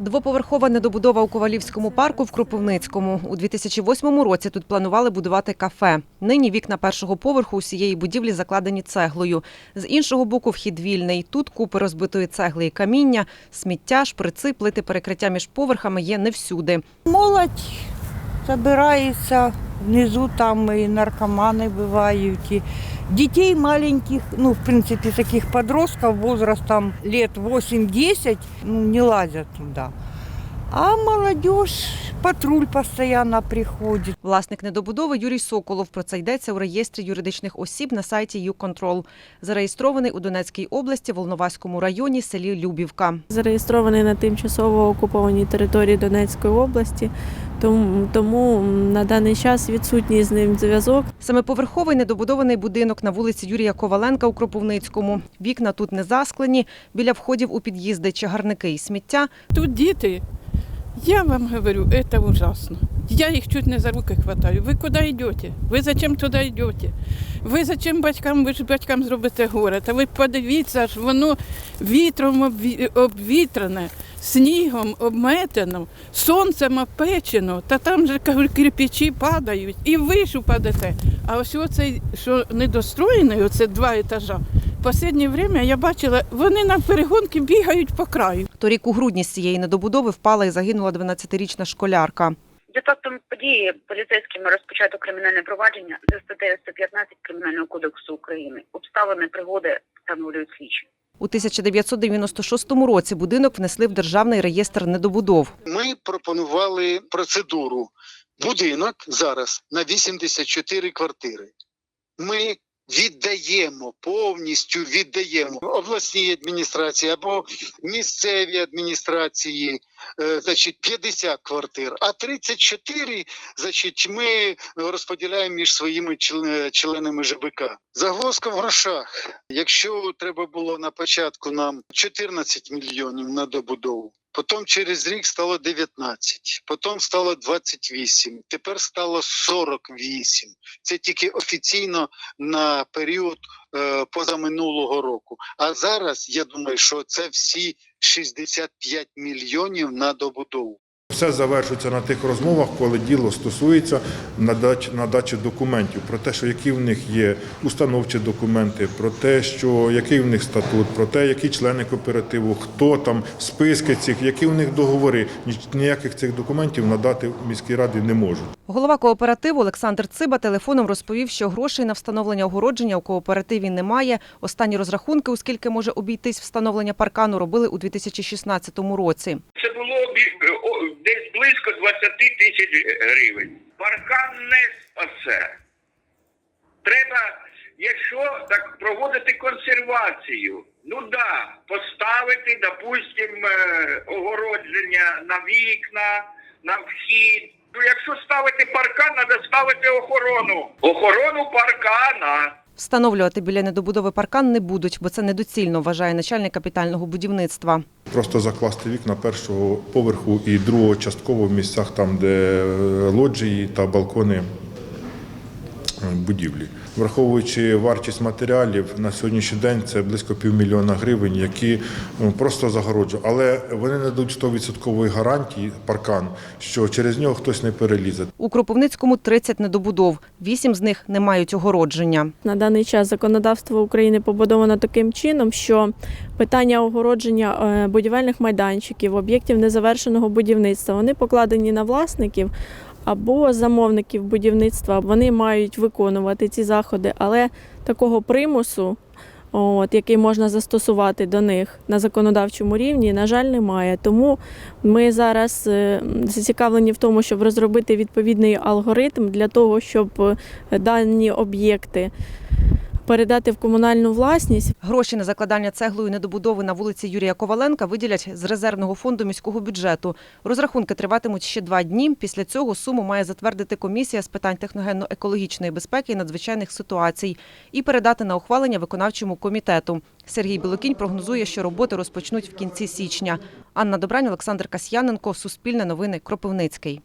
Двоповерхова недобудова у Ковалівському парку в Кропивницькому. У 2008 році тут планували будувати кафе. Нині вікна першого поверху усієї будівлі закладені цеглою. З іншого боку вхід вільний. Тут купи розбитої цегли і каміння, сміття, шприци, плити перекриття між поверхами є не всюди. Молодь собирається, внизу там і наркомани бувають, і дітей маленьких, ну, в принципе, таких подростков возрастом лет 8-10 ну, не лазят туда. А молодежь, патруль постоянно приходит. Власник недобудови Юрій Соколов. Про це йдеться у реєстрі юридичних осіб на сайті YouControl. Зареєстрований у Донецькій області, Волноваському районі, селі Любівка. зареєстрований на тимчасово окупованій території Донецької області, тому, тому на даний час відсутній з ним зв'язок. Семиповерховий недобудований будинок на вулиці Юрія Коваленка у Кропивницькому. Вікна тут не засклені. Біля входів у під'їзди чагарники і сміття. Тут діти, я вам говорю, это ужасно. Я их чуть не за руки хватаю. Ви куди йдете? Ви зачем туди йдете? Ви зачем батькам, ви ж батькам зробите горе? Та ви подивіться, ж воно вітром обвітрене, снігом обметено, сонцем опечено, та там же кирпичі падають, і ви ж упадете. А ось оцей, що недостроєний, оце два етажа. В останнє время я бачила, вони на перегонки бігають по краю. Торік у грудні з цієї недобудови впала і загинула 12-річна школярка. За фактом події поліцейськими розпочато кримінальне провадження за статтею 115 Кримінального кодексу України. Обставини пригоди встановлюють слідчі. У 1996 році будинок внесли в державний реєстр недобудов. Ми пропонували процедуру. Будинок зараз на 84 квартири. Ми віддаємо повністю віддаємо обласній адміністрації або місцевій адміністрації, е, значить, 50 квартир, а 34, значить, ми розподіляємо між своїми член- членами ЖБК. Загвоздка в грошах. Якщо треба було на початку нам 14 мільйонів на добудову, Потім через рік стало 19, потім стало 28, тепер стало 48. Це тільки офіційно на період е, позаминулого року. А зараз я думаю, що це всі 65 мільйонів на добудову. Все завершується на тих розмовах, коли діло стосується надачі, надачі документів про те, що які в них є установчі документи, про те, що який в них статут, про те, які члени кооперативу, хто там, списки цих, які в них договори. Ні- Ніяких цих документів надати в міській раді не можуть. Голова кооперативу Олександр Циба телефоном розповів, що грошей на встановлення огородження у кооперативі немає. Останні розрахунки, оскільки може обійтись встановлення паркану, робили у 2016 році. Це було десь близько 20 тисяч гривень. Паркан не спасе. Треба, якщо так проводити консервацію, ну да, поставити, допустим, е, огородження на вікна, на вхід. Ну, якщо ставити паркан, треба ставити охорону. Охорону паркана. Встановлювати біля недобудови паркан не будуть, бо це недоцільно, вважає начальник капітального будівництва. Просто закласти вікна першого поверху і другого частково в місцях, там, де е, лоджії та балкони будівлі. Враховуючи вартість матеріалів на сьогоднішній день це близько півмільйона гривень, які ну, просто загороджують. Але вони не дають 100% гарантії паркан, що через нього хтось не перелізе. У Кропивницькому 30 недобудов, 8 з них не мають огородження. На даний час законодавство України побудовано таким чином, що питання огородження е, будівельних майданчиків, об'єктів незавершеного будівництва, вони покладені на власників або замовників будівництва. Вони мають виконувати ці заходи, але такого примусу. От, який можна застосувати до них на законодавчому рівні, на жаль, немає. Тому ми зараз е, зацікавлені в тому, щоб розробити відповідний алгоритм для того, щоб е, дані об'єкти передати в комунальну власність. Гроші на закладання цеглою недобудови на вулиці Юрія Коваленка виділять з резервного фонду міського бюджету. Розрахунки триватимуть ще два дні. Після цього суму має затвердити комісія з питань техногенно-екологічної безпеки і надзвичайних ситуацій і передати на ухвалення виконавчому комітету. Сергій Білокінь прогнозує, що роботи розпочнуть в кінці січня. Анна Добрань, Олександр Касьяненко, Суспільне новини, Кропивницький.